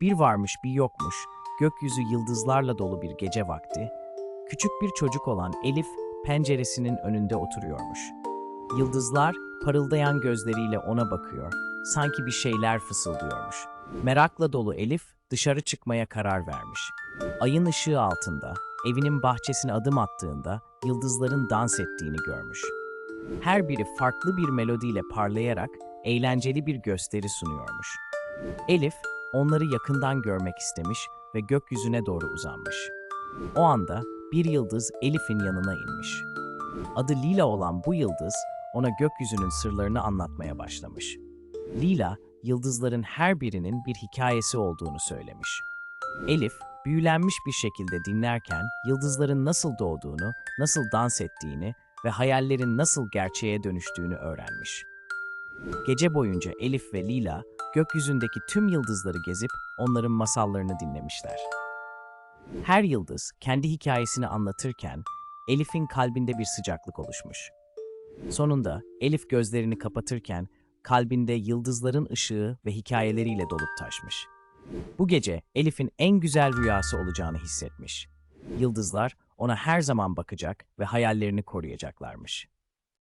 Bir varmış bir yokmuş, gökyüzü yıldızlarla dolu bir gece vakti, küçük bir çocuk olan Elif penceresinin önünde oturuyormuş. Yıldızlar parıldayan gözleriyle ona bakıyor, sanki bir şeyler fısıldıyormuş. Merakla dolu Elif dışarı çıkmaya karar vermiş. Ayın ışığı altında, evinin bahçesine adım attığında yıldızların dans ettiğini görmüş. Her biri farklı bir melodiyle parlayarak eğlenceli bir gösteri sunuyormuş. Elif onları yakından görmek istemiş ve gökyüzüne doğru uzanmış. O anda bir yıldız Elif'in yanına inmiş. Adı Lila olan bu yıldız ona gökyüzünün sırlarını anlatmaya başlamış. Lila, yıldızların her birinin bir hikayesi olduğunu söylemiş. Elif, büyülenmiş bir şekilde dinlerken yıldızların nasıl doğduğunu, nasıl dans ettiğini ve hayallerin nasıl gerçeğe dönüştüğünü öğrenmiş. Gece boyunca Elif ve Lila gökyüzündeki tüm yıldızları gezip onların masallarını dinlemişler. Her yıldız kendi hikayesini anlatırken Elif'in kalbinde bir sıcaklık oluşmuş. Sonunda Elif gözlerini kapatırken kalbinde yıldızların ışığı ve hikayeleriyle dolup taşmış. Bu gece Elif'in en güzel rüyası olacağını hissetmiş. Yıldızlar ona her zaman bakacak ve hayallerini koruyacaklarmış.